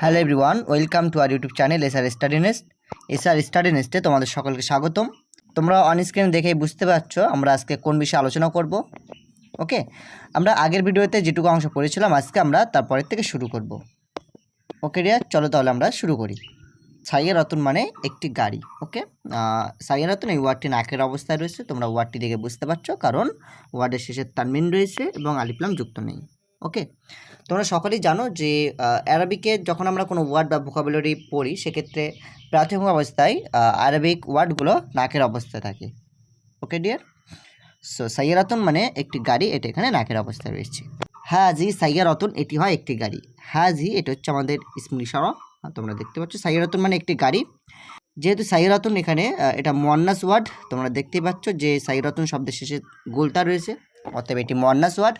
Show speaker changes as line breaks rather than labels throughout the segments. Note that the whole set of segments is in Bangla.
Hello everyone welcome to our YouTube channel S R study nest S R study নেস্টে তোমাদের সকলকে স্বাগতম। তোমরা অন স্ক্রিন দেখেই বুঝতে পারছ আমরা আজকে কোন বিষয়ে আলোচনা করব। ওকে আমরা আগের ভিডিওতে যেটুকু অংশ পড়েছিলাম, আজকে আমরা তারপরের থেকে শুরু করব। ওকে রিয়া চলো তাহলে আমরা শুরু করি। সাইয়া রতন মানে একটি গাড়ি। ওকে সাইয়া রতন এই ওয়ার্ডটি নাকের অবস্থায় রয়েছে, তোমরা ওয়ার্ডটি দেখে বুঝতে পারছ, কারণ ওয়ার্ডের শেষে তানমিন রয়েছে এবং আলিপ্লাম যুক্ত নেই। ওকে? তোমরা সকলেই জানো যে অ্যারাবিকে যখন আমরা কোনো ওয়ার্ড বা ভোকাবুলারি পড়ি, সেক্ষেত্রে প্রাথমিক অবস্থায় আরবিক ওয়ার্ডগুলো নাকের অবস্থায় থাকে। ওকে ডিয়ার সো সাইয়ারাতন মানে একটি গাড়ি, এটা এখানে নাকের অবস্থায় রয়েছে। হ্যাঁ হাজি সাইয়ারতন, এটি হয় একটি গাড়ি। হাজি, এটা হচ্ছে আমাদের ইশারা তোমরা দেখতে পাচ্ছ। সাইয়ারতন মানে একটি গাড়ি। যেহেতু সাইয়ারতন এখানে এটা মোয়ান্নাস ওয়ার্ড, তোমরা দেখতেই পাচ্ছ যে সাইয়ারতন শব্দের শেষে গোলতা রয়েছে, অতএব এটি মোয়ান্নাস ওয়ার্ড।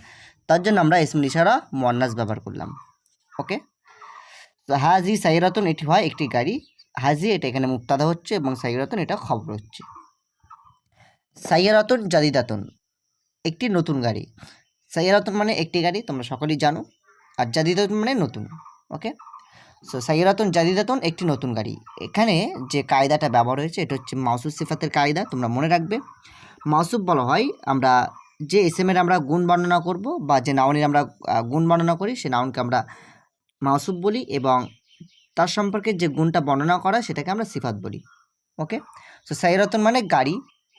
তার জন্য আমরা ইসমুল ইশারা মোয়ান্নাস ব্যবহার করলাম। ওকে? তো হাজি সাইরাতন, এটি হয় একটি গাড়ি। হাজি, এটা এখানে মুক্তাদা হচ্ছে এবং সাইরাতন, এটা খবর হচ্ছে। সাইয়ারাতন জাদিদাতন, একটি নতুন গাড়ি। সাইয়ারাতন মানে একটি গাড়ি, তোমরা সকলেই জানো। আর জাদিদাতন মানে নতুন, ওকে? সো সাইয়ারাতন জাদিদাতন, একটি নতুন গাড়ি। এখানে যে কায়দাটা ব্যবহার হয়েছে, এটা হচ্ছে মাউসুফ সিফাতের কায়দা, তোমরা মনে রাখবে। মাউসুফ বলা হয়, আমরা যে এসএমের আমরা গুণ বর্ণনা করব বা যে নাউনের আমরা গুণ বর্ণনা করি সে নাউনকে আমরা মাউসুফ বলি এবং তার সম্পর্কে যে গুণটা বর্ণনা করা সেটাকে আমরা সিফাত বলি। ওকে সো সাইরাতুন মানে গাড়ি।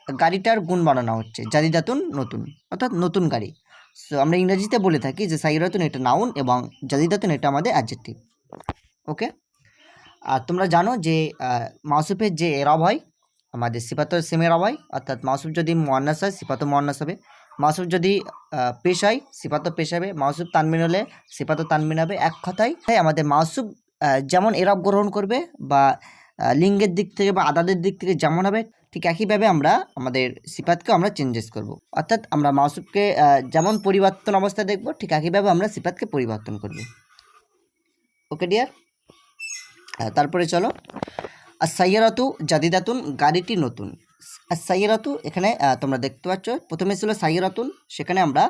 গাড়িটার গুণ বর্ণনা হচ্ছে। জাদিদাতুন নতুন অর্থাৎ নতুন গাড়ি। সো আমরা ইংরেজিতে বলে থাকি যে সাইরাতুন এটা নাউন এবং জাদিদাতুন এটা আমাদের অ্যাডজেক্টিভ ওকে আর তোমরা জানো যে আহ, মাউসুফের যে এরব হয় আমাদের সিফাতও সেম এরব হয় অর্থাৎ মাউসুফ যদি মোয়ান্নাস হয় সিফাতও মোয়ান্নাস হবে। মাউসুফ যদি পেশ হয় সিফাতও পেশ হবে। মাউসুফ তানমিন হলে সিফাতও তানমিন হবে এক কথায়। তাই আমাদের মাউসুফ আহ, যেমন এরব গ্রহণ করবে বা লিঙ্গের দিক থেকে বা আদাদের দিক থেকে যেমন হবে ঠিক একইভাবে আমরা আমাদের সিফাতকেও আমরা চেঞ্জেস করব। অর্থাৎ আমরা মাউসুফকে আহ, যেমন পরিবর্তন অবস্থায় দেখব ঠিক একইভাবে আমরা সিফাতকে পরিবর্তন করব। ওকে ডিয়ার তারপরে চলো। আর সাইয়ারাতু জাদিদাতুন গাড়িটি নতুন। আর সাইয়ারাতু, এখানে তোমরা দেখতে পাচ্ছ, প্রথমে ছিল সাইয়ারাতুন, সেখানে আমরা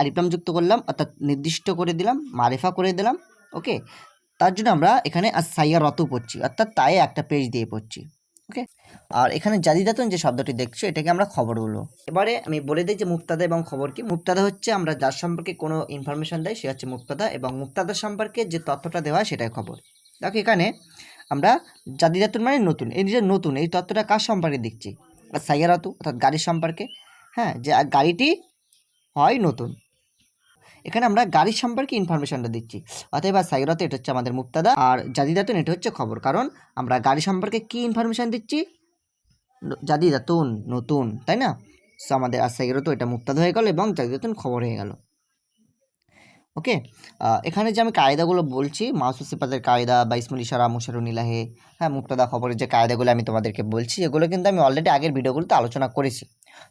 আলিপ্লাম যুক্ত করলাম, অর্থাৎ নির্দিষ্ট করে দিলাম, মারেফা করে দিলাম, ওকে? তার জন্য আমরা এখানে সাইয়ারতু পড়ছি, অর্থাৎ তাই একটা পেজ দিয়ে পড়ছি, ওকে? আর এখানে জাদিদাতুন যে শব্দটি দেখছ, এটাকে আমরা খবর বলব এবারে আমি বলে দিই যে মুক্তাদা এবং খবর কি? মুক্তাদা হচ্ছে আমরা যার সম্পর্কে কোনো ইনফরমেশন দেয়, সে হচ্ছে মুক্তাদা, এবং মুক্তাদা সম্পর্কে যে তথ্যটা দেওয়া হয়, সেটাই খবর। দেখো এখানে আমরা জাদিদাতুন মানে নতুন, এই যে নতুন, এই তত্ত্বটা কার সম্পর্কে দেখছি? আর সাইয়ারাতু অর্থাৎ গাড়ি সম্পর্কে হ্যাঁ যে গাড়িটি হয় নতুন। এখানে আমরা গাড়ি সম্পর্কে ইনফরমেশনটা দিচ্ছি। অতএব আর সাইরাতে এটা হচ্ছে আমাদের মুক্তাদা, আর জাদিদাতুন এটা হচ্ছে খবর। কারণ আমরা গাড়ি সম্পর্কে কি ইনফরমেশান দিচ্ছি? জাদিদাতুন নতুন, তাই না? সো আমাদের আর সাইরাতু এটা মুক্তাদা হয়ে গেল এবং জাদিদাতুন খবর হয়ে গেল। ওকে? এখানে যে আমি কায়দাগুলো বলছি মাসুদ সিফাতের কায়দা বা ইসমুল ইশারা মুশারুন ইলাহে। হ্যাঁ মুক্তাদা খবরের যে কায়দাগুলো আমি তোমাদেরকে বলছি, এগুলো কিন্তু আমি অলরেডি আগের ভিডিওগুলোতে আলোচনা করেছি।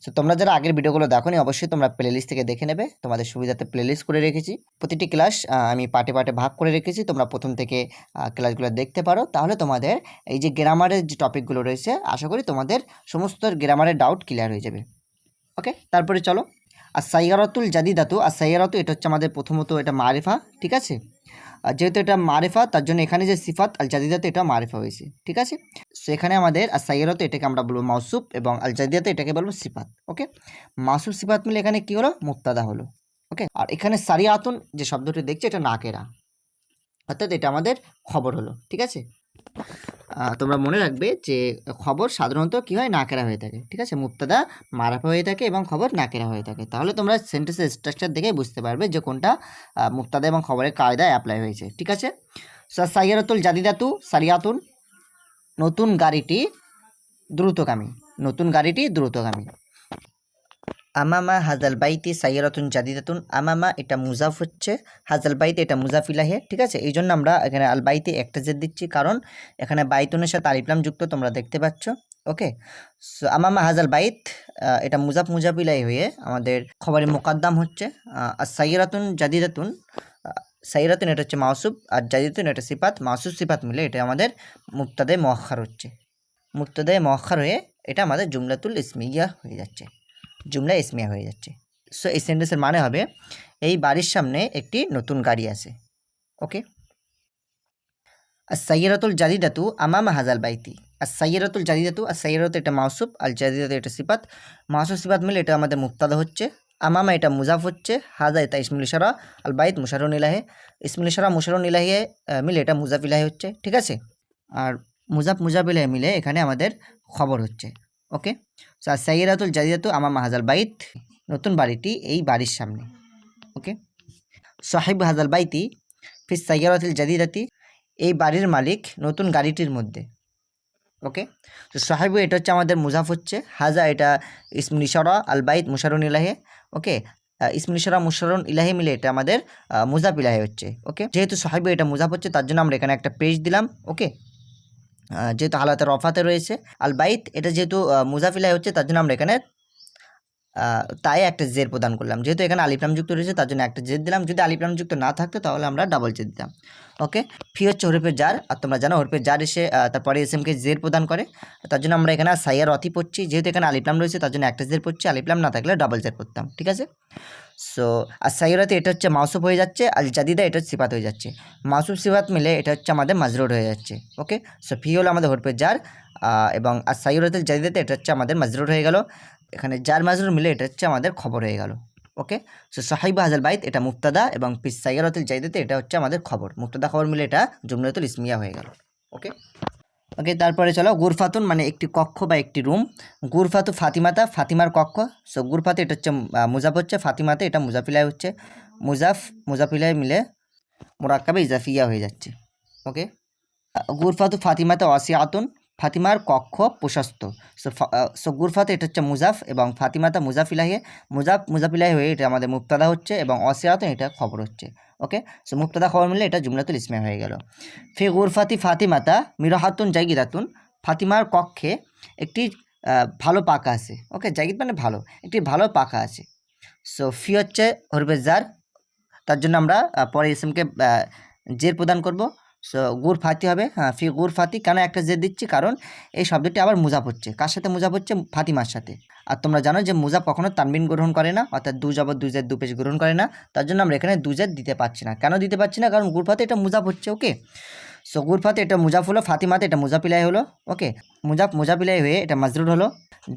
সো তোমরা যারা আগের ভিডিওগুলো দেখো নি অবশ্যই তোমরা প্লেলিস্ট থেকে দেখে নেবে। তোমাদের সুবিধাতে প্লেলিস্ট করে রেখেছি। প্রতিটি ক্লাস আমি পার্টে পার্টে ভাগ করে রেখেছি। তোমরা প্রথম থেকে ক্লাসগুলো দেখতে পারো। তাহলে তোমাদের এই যে গ্রামারের যে টপিকগুলো রয়েছে, আশা করি তোমাদের সমস্ত গ্রামারের ডাউট ক্লিয়ার হয়ে যাবে। ওকে? তারপরে চলো। আর সাইয়ারাতুল জাদিদাতু আর সাইয়ারাতু এটা হচ্ছে আমাদের প্রথমত এটা মারেফা, ঠিক আছে? আর যেহেতু এটা মারেফা, তার জন্য এখানে যে সিফাত আল জাদিদাতু এটা মারেফা হয়েছে, ঠিক আছে? সো এখানে আমাদের আর সাইয়ারাতু এটাকে আমরা বলব মাউসুফ এবং আল জাদিদাতে এটাকে বলব সিফাত ওকে মাসুফ সিফাত মিলে এখানে কী হলো? মুক্তাদা হলো ওকে আর এখানে সারিয়াতুন যে শব্দটি দেখছি, এটা নাকেরা, অর্থাৎ এটা আমাদের খবর হলো, ঠিক আছে? তোমরা মনে রাখবে যে খবর সাধারণত কী হয়? নাকেরা হয়ে থাকে, ঠিক আছে? মুক্তাদা মারাফা হয়ে থাকে এবং খবর নাকেরা হয়ে থাকে। তাহলে তোমরা সেন্টেন্সের স্ট্রাকচার দেখে বুঝতে পারবে যে কোনটা মুক্তাদা এবং খবরের কায়দায় অ্যাপ্লাই হয়েছে, ঠিক আছে? সাইয়ারাতুল জাদিদাতু সারিয়াতুন, নতুন গাড়িটি দ্রুতগামী, নতুন গাড়িটি দ্রুতগামী। আমামা হাজাল বাইতি সাইয়ারাতুন জাদিদাতুন। আমামা, এটা মুজাফ হচ্ছে। হাজাল বাইতে, এটা মুজাফিলাহে, ঠিক আছে? এই জন্য আমরা এখানে আল বাইতে একটা জেদ দিচ্ছি, কারণ এখানে বাইতুনের সাথে আলিফলাম যুক্ত তোমরা দেখতে পাচ্ছ, ওকে? সো, আমামা হাজাল বাইত এটা মুজাফ মুজাফিলাই হয়ে আমাদের খবরের মোকাদ্দাম হচ্ছে। আর সাইরাতুন জাদিদাতুন সাইরাতুন এটা হচ্ছে মাসুব, আর জাদিদাতুন এটা সিপাত মাসুব সিপাত মিলে এটা আমাদের মুক্তাদে মহাক্ষার হচ্ছে। মুক্তাদে মহাক্ষার হয়ে এটা আমাদের জুমলাতুল ইসমিয়া হয়ে যাচ্ছে। জুমলা ইসমিয়া হয়ে যাচ্ছে। সো এই সেন্টেন্সের মানে হবে, এই বাড়ির সামনে একটি নতুন গাড়ি আছে। ওকে আর সাইয়ারাতুল জাদিদাতু আমামা হাজাল বাইতি। আর সাইয়ারাতুল জাদিদাতু আর সাইয়ারাত এটা মাউসুফ আল জাদিদাতু এটা সিপাত মাউসুফ সিপাত মিলে এটা আমাদের মুক্তাদা হচ্ছে। আমামা এটা মুজাফ হচ্ছে। হাজা এটা ইসমুল ইশারা আল বাইত মুশারুন ইলাহে ইসমুল ইশারা মুশারুন ইলাহে মিলে এটা মুজাফ ইলাহে হচ্ছে। ঠিক আছে? আর মুজাফ মুজাফ ইলাহে মিলে এখানে আমাদের খবর হচ্ছে। ওকে? সো আর সাইয়ারাতুল জাদিদাতু আমামা হাজাল বাইত, নতুন বাড়িটি এই বাড়ির সামনে, ওকে? সাহেব হাজাল বাইতি ফিস সাইয়ারাতুল জাদিদাতি এই বাড়ির মালিক নতুন গাড়িটির মধ্যে, ওকে? তো সাহেব, এটা হচ্ছে আমাদের মুজাফ হচ্ছে, হাজা, এটা ইসমুল ইশারা আল বাইত মুশারুন ইলাহে ওকে? ইসমুল ইশারা মুশারুন ইলাহে মিলে এটা আমাদের মুজাফ ইলাহে হচ্ছে, ওকে? যেহেতু সাহেবু এটা মুজাফ হচ্ছে, তার জন্য আমরা এখানে একটা পেজ দিলাম, ওকে? যেহেতু হালাতের অফাতে রয়েছে আল বাইত এটা যেহেতু আহ, মুজাফ ইলাহে হচ্ছে তার জন্য আমরা এখানে তাই একটা জের প্রদান করলাম। যেহেতু এখানে আলিফলাম যুক্ত রয়েছে তার জন্য একটা জের দিলাম। যদি আলিফলাম যুক্ত না থাকতো তাহলে আমরা ডাবল জের দিতাম। ওকে ফি হচ্ছে হরফের জার আর তোমরা জানো হরফের জার এসে তারপরে এস এমকে জের প্রদান করে। তার জন্য আমরা এখানে সাইয়ার অতি পড়ছি। যেহেতু এখানে আলিপ্রাম রয়েছে তার জন্য একটা জের পড়ছি। আলিফলাম না থাকলে ডাবল জের পড়তাম। ঠিক আছে? সো আর সাইয়ারাতে এটা হচ্ছে মাউসুফ হয়ে যাচ্ছে, আর জাদিদা এটা সিফাত হয়ে যাচ্ছে। মাউসুফ, সিফাত মিলে এটা হচ্ছে আমাদের মাজরুর হয়ে যাচ্ছে ওকে সো ফি হলো আমাদের হরফের জার এবং আর সাইয়ারাতে জাদিদাতে এটা হচ্ছে আমাদের মাজরুর হয়ে গেল। এখানে জার মাজরুর মিলে এটা হচ্ছে আমাদের খবর হয়ে গেল ওকে সো সাহিব হাজাল বাইত, এটা মুক্তাদা এবং পিস সাইয়ারতুল জাইদাতে এটা হচ্ছে আমাদের খবর। মুক্তাদা খবর মিলে এটা জুমলাতুল ইসমিয়া হয়ে গেল ওকে ওকে তারপরে চলো গুরফাতুন মানে একটি কক্ষ বা একটি রুম। গুরফাতু ফাতিমাতা, ফাতিমার কক্ষ। সো গুরফাতে এটা হচ্ছে মুজাফ হচ্ছে, ফাতিমাতে এটা মুজাফিলায় হচ্ছে। মুজাফ মুজাফিলায় মিলে মোরাক্কাবে ইজাফিয়া হয়ে যাচ্ছে। ওকে গুরফাতু ফাতিমাতে অসিয়াতুন। ফাতিমার কক্ষ প্রশস্ত। সো সো গুরফাতে এটা হচ্ছে মুজাফ এবং ফাতিমাতা মুজাফিলাহে, মুজাফ, মুজাফিলাহি হয়ে এটা আমাদের মুক্তাদা হচ্ছে এবং অসিয়াতুন এটা খবর হচ্ছে। ওকে? সো মুক্তাদা খবর মিলে এটা জুমলাতুল ইসমে হয়ে গেল। ফি গুরফাতি ফাতিমাতা মিরাহাতুন জাগিদাতুন ফাতিমার কক্ষে একটি ভালো পাকা আছে। ওকে? জাগিদ মানে ভালো। একটি ভালো পাকা আছে। সো ফি হচ্ছে হরবেজার তার জন্য আমরা পরে ইসিমকে জের প্রদান করব। সো গুর ফাতি হবে। হ্যাঁ ফি গুর ফাতি কেন একটা জেদ দিচ্ছি? কারণ এই শব্দটি আবার মুজাফ হচ্ছে কার সাথে মুজাফ হচ্ছে ফাতিমার সাথে। আর তোমরা জানো যে মুজাফ কখনো তানবিন গ্রহণ করে না, অর্থাৎ দু জবর, দু জেদ, দু পেজ গ্রহণ করে না। তার জন্য আমরা এখানে দু জেদ দিতে পারছি না। কেন দিতে পারছি না? কারণ গুর ফাতি এটা মুজাফ হচ্ছে ওকে সো গুরফাতে এটা মুজাফ হলো ফাতিমাতে এটা মুজাফিলাই হলো ওকে মুজাফ, মুজাফিলাই হয়ে এটা মাজরুর হলো।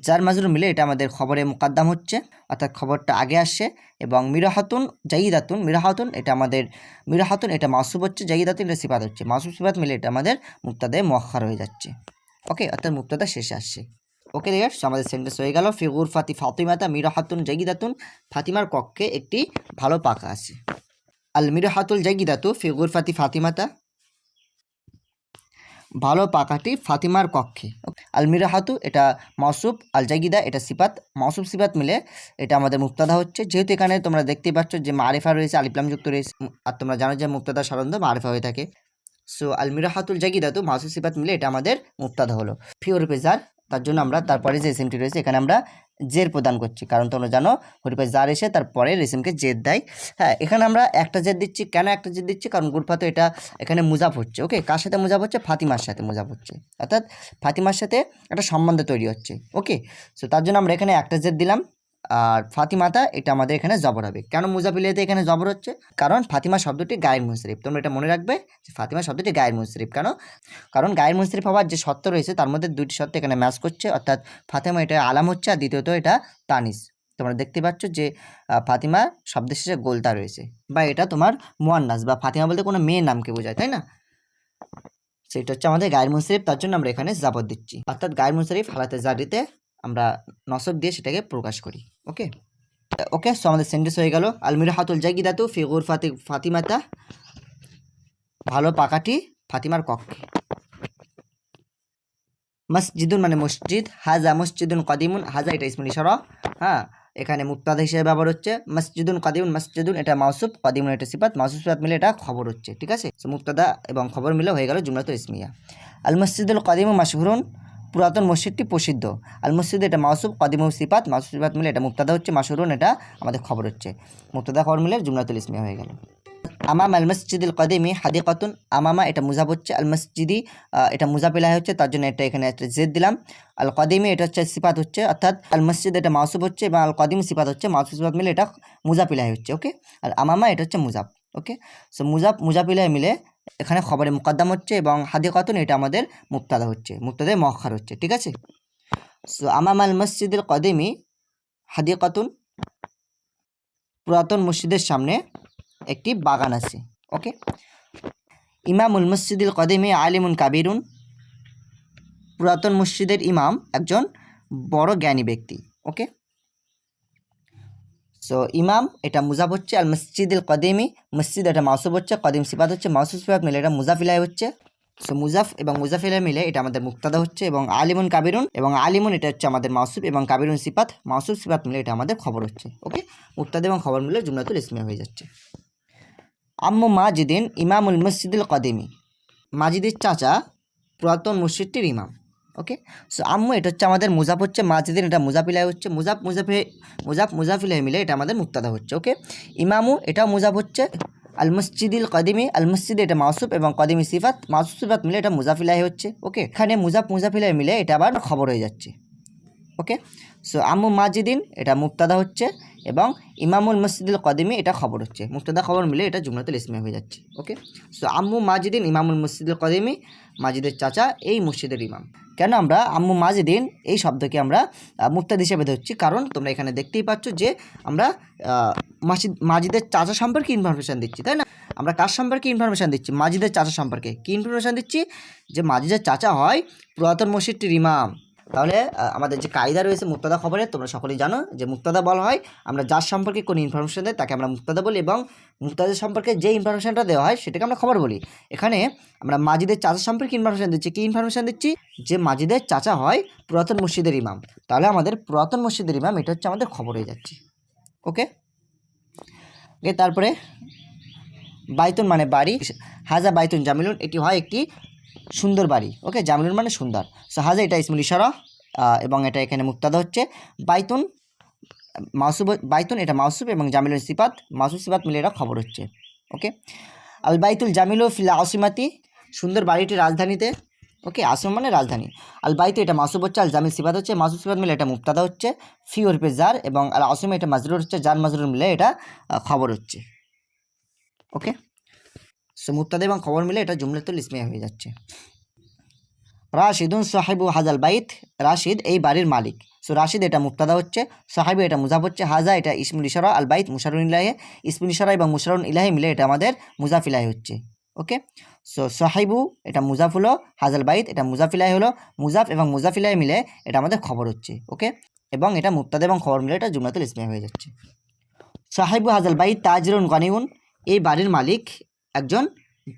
যার মাজরুর মিলে এটা আমাদের খবরে মুকাদ্দাম হচ্ছে, অর্থাৎ খবরটা আগে আসছে। এবং মিরাহাতুন জাইদাতুন মিরাহাতুন এটা আমাদের, মিরাহাতুন এটা মাসুব হচ্ছে জাইদাতুন এটা সিফাত হচ্ছে। মাসুব সিফাত মিলে এটা আমাদের মুক্তাদে মখার হয়ে যাচ্ছে ওকে অর্থাৎ মুক্তাদা শেষে আসছে ওকে রেগার্স আমাদের সেন্টেন্স হয়ে গেল ফিগুর ফাতি ফাতিমাতা মিরাহাতুন জাইদাতুন ফাতিমার কক্ষে একটি ভালো পাকা আছে। আল মিরাহাতুল জাইদাতু ফিগুর ফাতি ফাতিমাতা ভালো পাকাটি ফাতিমার কক্ষে। আলমিরা হাতু এটা মাসুফ আল জাগিদা এটা সিপাত মাসুফ সিপাত মিলে এটা আমাদের মুক্তাদা হচ্ছে। যেহেতু এখানে তোমরা দেখতেই পাচ্ছ যে মারেফা রয়েছে আলিপ্লাম যুক্ত রয়েছে, আর তোমরা জানো যে মুক্তাদা সাধারণত মারেফা হয়ে থাকে। সো আলমিরা হাতুল জাগিদা তো মাসুফ সিপাত মিলে এটা আমাদের মুক্তাদা হলো। ফিওর পেজার, তার জন্য আমরা তারপরে যে এসএমটি রয়েছে, এখানে আমরা জের প্রদান করছি। কারণ তোমরা জানো হরিপে জার এসে তারপরে রেশমকে জের দেয়। হ্যাঁ এখানে আমরা একটা জের দিচ্ছি। কেন একটা জেদ দিচ্ছি? কারণ গুরফাতো এটা এখানে মুজাফ হচ্ছে ওকে কার সাথে মুজাফ হচ্ছে? ফাতিমার সাথে মুজাফ হচ্ছে। অর্থাৎ ফাতিমার সাথে একটা সম্বন্ধ তৈরি হচ্ছে ওকে সো তার জন্য আমরা এখানে একটা জেদ দিলাম। আর ফাতিমাতা এটা আমাদের এখানে জবর হবে। কেন মুজাফিলিয়াতে এখানে জবর হচ্ছে? কারণ ফাতিমা শব্দটি গায়ের মুশরিফ তোমরা এটা মনে রাখবে যে ফাতিমা শব্দটি গায়ের মুশরিফ কেন? কারণ গায়ের মুশরিফ হওয়ার যে সত্য রয়েছে, তার মধ্যে দুইটি সত্য এখানে ম্যাচ করছে। অর্থাৎ ফাতেমা এটা আলাম হচ্ছে আর দ্বিতীয়ত এটা তানিস তোমরা দেখতে পাচ্ছ যে ফাতিমা শব্দের শেষে গোলতা রয়েছে। বা এটা তোমার মোয়ান্নাস বা ফাতিমা বলতে কোনো মেয়ের নামকে বোঝায়, তাই না? সেটা হচ্ছে আমাদের গায়ের মুশরিফ তার জন্য আমরা এখানে জাবত দিচ্ছি। অর্থাৎ গায়ের মুশরিফ হালাতে জারিতে আমরা নসব দিয়ে সেটাকে প্রকাশ করি। ওকে ওকে সো আমাদের সেন্টেন্স হয়ে গেল। আলমির হাতুল জাগিদাতু ফিগুর ফাতি ফাতিমাতা। ভালো পাকাটি ফাতিমার কক্ষে। মসজিদুন মানে মসজিদ। হাজা মসজিদুন কদিমুন। হাজা এটা ইসমুল ইশারা। হ্যাঁ এখানে মুক্তাদা হিসেবে ব্যবহার হচ্ছে। মসজিদুন কদিমুন, মসজিদুন এটা মাউসুফ, কদিমুন এটা সিফাত। মাউসুফ সিফাত মিলে এটা খবর হচ্ছে, ঠিক আছে? মুক্তাদা এবং খবর মিলে হয়ে গেল জুমলাতুল ইসমিয়া। আল মসজিদুল কদিমু মাশহুরুন। পুরাতন মসজিদটি প্রসিদ্ধ। আল মসজিদ এটা মাউসুফ কদিম সিফাত। মাউসুফ সিফাত মিলে এটা মুক্তাদা হচ্ছে, মাশহুরুন এটা আমাদের খবর হচ্ছে। মুক্তাদা খবর মিলে জুমলাতুল ইসমিয়া হয়ে গেল। আমাম আল মসজিদুল কদিমি হাদিকাতুন। আমামা এটা মুজাব হচ্ছে, আল মসজিদি এটা মুজাফিলাহ হচ্ছে, তার জন্য এটা এখানে একটা জেদ দিলাম। আল কদিমি এটা হচ্ছে সিফাত হচ্ছে, অর্থাৎ আল মসজিদ এটা মাউসুফ হচ্ছে এবং আল কদিম সিফাত হচ্ছে মাউসুফ সিফাত মিলে এটা মুজাফিলাহ হচ্ছে, ওকে? আর আমামা এটা হচ্ছে মুজাব, ওকে? সো মুজাব মুজাফিলাহ মিলে এখানে খবরে মুকদ্দাম হচ্ছে এবং হাদিকাতুন এটা আমাদের মুক্তাদা হচ্ছে মুক্তাদে মখার হচ্ছে, ঠিক আছে? সো আমাম আল মসজিদুল কদিমি হাদিকাতুন পুরাতন মসজিদের সামনে একটি বাগান আছে, ওকে? ইমামুল মসজিদুল কদিমি আলিমুন কাবিরুন, পুরাতন মসজিদের ইমাম একজন বড় জ্ঞানী ব্যক্তি, ওকে? সো ইমাম এটা মুজাফ হচ্ছে আল মসজিদুল কদিমি, মসজিদ এটা মাউসুব হচ্ছে, কদিম সিফাত হচ্ছে মাউসুব সিফাত মিলে এটা মুজাফিলাই হচ্ছে। সো মুজাফ এবং মুজাফিলা মিলে এটা আমাদের মুক্তাদা হচ্ছে এবং আলিমুন কাবিরুন, এবং আলিমুন এটা হচ্ছে আমাদের মাউসুব এবং কাবিরুন সিফাত মাউসুব সিফাত মিলে এটা আমাদের খবর হচ্ছে। ওকে মুক্তাদা এবং খবর মিলে জুমলাতুল ইসমিয়া হয়ে যাচ্ছে। আম্মু মাজিদিন ইমামুল মসজিদুল কদিমি, মাজিদের চাচা, পুরাতন মসজিদটির ইমাম। ওকে সো আম্মু, এটা হচ্ছে আমাদের মুজাফ হচ্ছে মাজিদিন, এটা মুজাফিলাই হচ্ছে, মুজাফ, মুজাফে, মুজাফ, মুজাফিলাই মিলে এটা আমাদের মুক্তাদা হচ্ছে ওকে ইমামু, এটাও মুজাফ হচ্ছে আল মসজিদুল কদিমি আল মসজিদ এটা মাসুফ এবং কদিমি সিফাত, মাসুফ সিফাত মিলে এটা মুজাফিলাই হচ্ছে ওকে এখানে মুজাফ, মুজাফিলাই মিলে এটা আবার খবর হয়ে যাচ্ছে ওকে সো আম্মু মাজিদিন, এটা মুক্তাদা হচ্ছে এবং ইমামুল মসজিদুল কদিমি এটা খবর হচ্ছে। মুক্তাদা খবর মিলে এটা জুমলাতুল ইসমিয়া হয়ে যাচ্ছে, ওকে? সো আম্মু মাজিদিন, ইমামুল মসজিদুল কদিমি, মাজিদের চাচা, এই মসজিদের ইমাম। কেন আমরা আম্মু মাজিদিন, এই শব্দকে আমরা মুক্তাদ হিসেবে ধরছি? কারণ তোমরা এখানে দেখতেই পাচ্ছ যে আমরা মাসিদ, মাজিদের চাচা সম্পর্কে ইনফরমেশান দিচ্ছি, তাই না? আমরা কার সম্পর্কে ইনফরমেশান দিচ্ছি? মাজিদের চাচা সম্পর্কে। কী ইনফরমেশান দিচ্ছি? যে মাজিদের চাচা হয় পুরাতন মসজিদটির ইমাম। তাহলে আমাদের যে কায়দা রয়েছে মুক্তাদা খবরে, তোমরা সকলেই জানো যে মুক্তাদা বলা হয়, আমরা যার সম্পর্কে কোনো ইনফরমেশন দেয় তাকে আমরা মুক্তাদা বলি এবং মুক্তাদা সম্পর্কে যে ইনফরমেশনটা দেওয়া হয় সেটাকে আমরা খবর বলি। এখানে আমরা মাজিদের চাচা সম্পর্কে ইনফরমেশন দিচ্ছি। কী ইনফরমেশন দিচ্ছি? যে মাজিদের চাচা হয় পুরাতন মসজিদের ইমাম। তাহলে আমাদের পুরাতন মসজিদের ইমাম, এটা হচ্ছে আমাদের খবর হয়ে যাচ্ছে। ওকে? ওকে, তারপরে, বাইতুন মানে বাড়ি। হাজা বাইতুন জামিলুন, এটি হয় একটি সুন্দর বাড়ি। ওকে জামিলুন মানে সুন্দর। সো হাজা, এটা ইসমুল ইশারা এবং এটা এখানে মুক্তাদা হচ্ছে। বাইতুন, মাসুব, বাইতুন, এটা মাসুব এবং জামিলুন সিপাত মাসুব সিপাত মিলে এটা খবর হচ্ছে। ওকে? আল বাইতুল জামিলু ফিল আসিমাতি সুন্দর বাড়িটি রাজধানীতে। ওকে আসম মানে রাজধানী। আল বাইতু, এটা মাসুব হচ্ছে, আল জামিল সিপাত হচ্ছে, মাসুব সিপাত মিলে এটা মুক্তাদা হচ্ছে। ফি ওরপে জার, এবং আল আসিম এটা মাজরুর হচ্ছে জার মাজরুর মিলে এটা খবর হচ্ছে। ওকে? সো মুক্তাদা এবং খবর মিলে এটা জুমলাতুল ইসমিয়া হয়ে যাচ্ছে। রাশিদুন সাহেবু হাজাল বাইত, রাশিদ এই বাড়ির মালিক। সো রাশিদ এটা মুক্তাদা হচ্ছে, সাহেবু এটা মুজাফ হচ্ছে, হাজা এটা ইসমুল ইশারা, আল বাইত মুশারুন ইলাহে ইসমুল ইশারা এবং মুশারুন ইলাহে মিলে এটা আমাদের মুজাফিলাই হচ্ছে। ওকে সো সাহেবু এটা মুজাফ হলো, হাজাল বাইত এটা মুজাফিলাই হলো, মুজাফ এবং মুজাফিলাই মিলে এটা আমাদের খবর হচ্ছে। ওকে এবং এটা মুক্তাদা এবং খবর মিলে এটা জুমলাতুল ইসমিয়া হয়ে যাচ্ছে। সাহেবু হাজাল বাইত তাজরুন গানিউন, এই বাড়ির মালিক একজন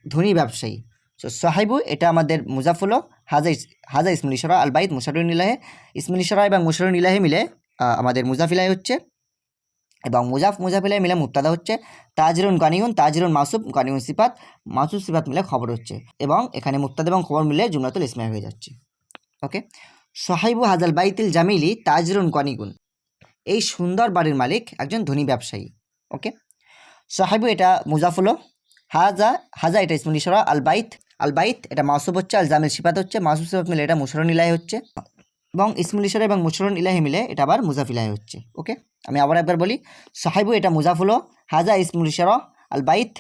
ধনী ব্যবসায়ী। সো সাহেবু, এটা আমাদের মুজাফ হলো হাজা ইস- হাজা ইসমুল ইশরা আল বাইত মুশারুন ইলাহে ইসমুল ইশরা এবং মুশারুন ইলাহে মিলে আমাদের মুজাফিলাই হচ্ছে। এবং মুজাফ মুজাফিলাই মিলে মুক্তাদা হচ্ছে। তাজরুন গানিউন, তাজরুন মাসুব, গানিউন সিফাত, মাসুব সিফাত মিলে খবর হচ্ছে। এবং এখানে মুক্তাদা এবং খবর মিলে জুমলাতুল ইসমাই হয়ে যাচ্ছে। ওকে সাহেবু হাজাল বাইতিল জামিলি, তাজরুন গনিগুন। এই সুন্দর বাড়ির মালিক একজন ধনী ব্যবসায়ী। ওকে সাহেবু, এটা মুজাফ হলো হাজা হাজা এটা ইসমুল ইশরা আল বাইত আল বাইত এটা মাসুব হচ্ছে আল জামিল সিফাত হচ্ছে, মাসুব সিফাত মিলে এটা মুশরণ ইলাহি হচ্ছে এবং ইসমুল ইশরা এবং মুশরণ ইলাহি মিলে এটা আবার মুজাফ ইলাহি হচ্ছে, ওকে? আমি আবার একবার বলি, সাহেবু এটা মুজাফ হলো, হাজা ইসমুল ইশরা আল বাইত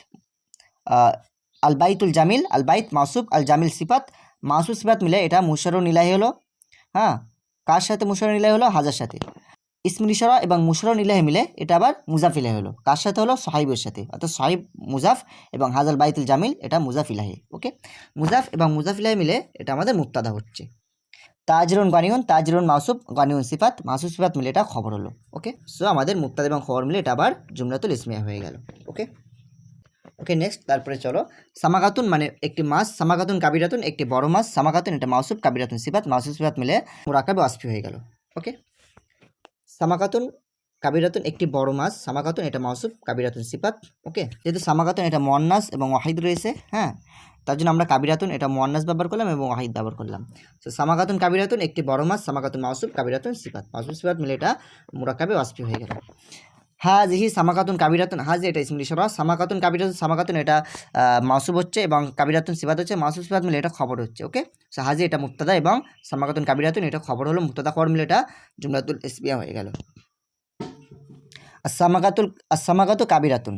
আল বাইতুল জামিল আল বাইত মাসুব আল জামিল সিফাত, মাসুব সিফাত মিলে এটা মুশরণ ইলাহি হলো হ্যাঁ? কার সাথে মুশরণ ইলাহি হলো? হাজার সাথে। ইসমুল ইশারা এবং মুশরণ ইলাহি মিলে এটা আবার মুজাফ ইলাহি হলো। কার সাথে হলো? সাহিবের সাথে। অর্থাৎ সাহিব, মুজাফ এবং হাজাল বাইতুল জামিল, এটা মুজাফ ইলাহি ওকে মুজাফ এবং মুজাফ ইলাহি মিলে এটা আমাদের মুক্তাদা হচ্ছে। তাজরুন গানিউন, তাজরুন মাসুব, গানিউন সিফাত, মাসুব সিফাত মিলে এটা খবর হলো ওকে সো আমাদের মুক্তাদা এবং খবর মিলে এটা আবার জুমলাতুল ইসমিয়া হয়ে গেল ওকে ওকে নেক্সট তারপরে চলো। সামাকাতুন মানে একটি মাছ সামাকাতুন কাবিরাতুন, একটি বড় মাছ সামাকাতুন এটা মাসুব, কাবিরাতুন সিফাত, মাসুব সিফাত মিলে মুরাকাবে আসফি হয়ে গেল ওকে সামাকাতুন, কাবিরাতুন একটি বড় মাছ। সামাকাতুন এটা মাসুব কাবিরাতুন সিফাত, ওকে? যেহেতু সামাকাতুন এটা মোয়ান্নাস এবং ওয়াহিদ রয়েছে হ্যাঁ? তার জন্য আমরা কাবিরাতুন এটা মোয়ান্নাস ব্যবহার করলাম এবং ওয়াহিদ ব্যবহার করলাম। তো সামাকাতুন, কাবিরাতুন একটি বড় মাছ, সামাকাতুন মাসুফ কাবিরাতুন সিফাত। মাসুফ সিফাত মিলে এটা মুরাকাবে ওয়াসফি হয়ে গেল। হাজিহি সামাকাতুন কাবিরাতুন। হাজি এটা ইসমুল ইশরা সামাকাতুন কাবিরাতুন, সামাকাতুন এটা মাসুব হচ্ছে এবং কাবিরাতুন সিফাত হচ্ছে, মাসুব সিফাত মিলে এটা খবর হচ্ছে, ওকে? সো হাজি এটা মুক্তাদা এবং সামাকাতুন কাবিরাতুন, এটা খবর হলো মুক্তাদা খবর মিলে এটা জুমলাতুল ইসবিয়া হয়ে গেল। আসামাকাতুল আসামাকাতু কাবিরাতুন।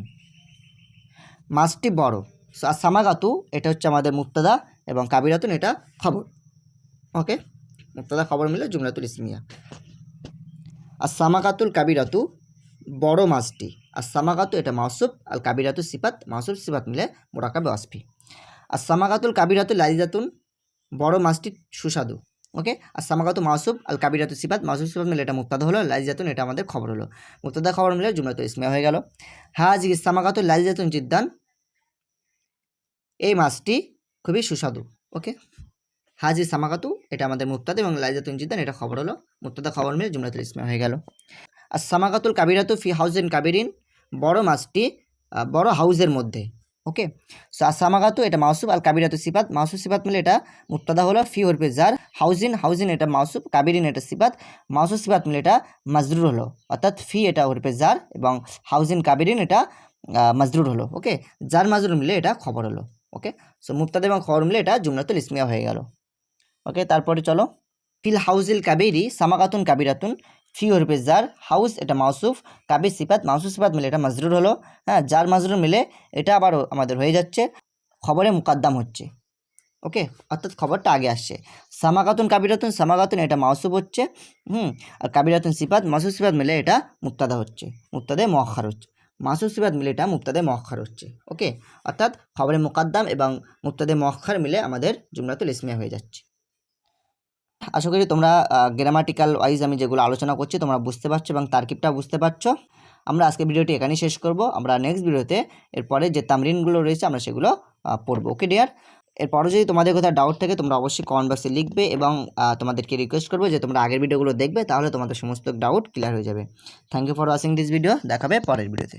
মাছটি বড়। সো আর সামাগাতু এটা হচ্ছে আমাদের মুক্তাদা এবং কাবিরাতুন, এটা খবর, ওকে? মুক্তাদা খবর মিলে জুমলাতুল ইসমিয়া। আর সামাকাতুল কাবিরাতু বড় মাছটি। আর সামাগাতু এটা মাসুব আল কাবিরাতু সিফাত মাসুব সিফাত মিলে মোরাকাবে অসফি আর সামাকাতুল কাবিরাতু লাইজাতুন, বড় মাছটি সুস্বাদু, ওকে? আর সামাগাতু মাসুব আল কাবিরাতু সিফাত মাসুব সিফাত মিলে এটা মুক্তাদা হলো, লাইজাতুন এটা আমাদের খবর হলো। মুক্তাদা খবর মিলে জুমলাতুল ইসমিয়া হয়ে গেল। হাজ সামাকাতুল লাইজাতুন জিদ্দান, এই মাছটি খুবই সুস্বাদু, ওকে? হাজি সামাগাতু, এটা আমাদের মুক্তাদ এবং লাইজাতুন জিদ্দান, এটা খবর হলো। মুক্তাদা খবর মিলে জুমলাতুল ইসমিয়া হয়ে গেল। আর সামাকাতুল কাবিরাতু ফি হাউজেন কাবিরিন, বড় মাছটি বড় হাউজের মধ্যে, ওকে? সো আর সামাকাতু এটা মাসুব আল কাবিরাতু সিফাত। মাসুব সিফাত মিলে এটা মুক্তাদা হলো ফি হরফে জার, হাউজিন হাউজিন এটা মাসুব কাবিরিন এটা সিফাত। মাসুব সিফাত মিলে এটা মাজরুর হলো, অর্থাৎ ফি এটা হরফে জার এবং হাউজিন কাবিরিন এটা মাজরুর হলো, ওকে? জার, মাজরুর মিলে এটা খবর হলো, ওকে? সো মুক্তাদা এবং খবর মিলে এটা জুমলাতুল ইসমিয়া হয়ে গেল, ওকে? তারপরে চলো। ফিল হাউজিল কাবেরি সামাকাতুন কাবিরাতুন ফি হরফে জার হাউস, এটা মাউসুফ। কাবির সিফাত, মাউসুফ সিফাত মিলে এটা মাজরুর হলো। হ্যাঁ জার মাজরুর মিলে এটা আবারও আমাদের হয়ে যাচ্ছে। খবরে মুকাদ্দাম হচ্ছে। ওকে? অর্থাৎ খবরটা আগে আসছে। সামাগাতুন, কাবিরাতুন, সামাগাতুন, এটা মাউসুফ হচ্ছে। হুম, আর কাবিরাতুন সিফাত মাসুফ সিফাত মিলে এটা মুক্তাদা হচ্ছে। মুক্তাদে মহাখার হচ্ছে। মাসুফ সিফাত মিলে এটা মুক্তাদে মহাখার হচ্ছে। ওকে? অর্থাৎ খবরে মুকাদ্দাম এবং মুক্তাদে মহাখার মিলে আমাদের জুমলাতুল ইসমিয়া হয়ে যাচ্ছে। আশা করি তোমরা গ্রামাটিক্যাল ওয়াইজ আমি যেগুলো আলোচনা করছি তোমরা বুঝতে পারছ এবং তার্কিবটা বুঝতে পারছ। আমরা আজকে ভিডিওটি এখানেই শেষ করব। আমরা নেক্সট ভিডিওতে এরপরে যে তামরিনগুলো রয়েছে আমরা সেগুলো পড়ব। ওকে ডিয়ার এরপরে যদি তোমাদের কোথাও ডাউট থাকে তোমরা অবশ্যই কমেন্ট বক্সে লিখবে এবং তোমাদেরকে রিকোয়েস্ট করব যে তোমরা আগের ভিডিওগুলো দেখবে তাহলে তোমাদের সমস্ত ডাউট ক্লিয়ার হয়ে যাবে। Thank you for watching this video দেখাবে পরের ভিডিওতে।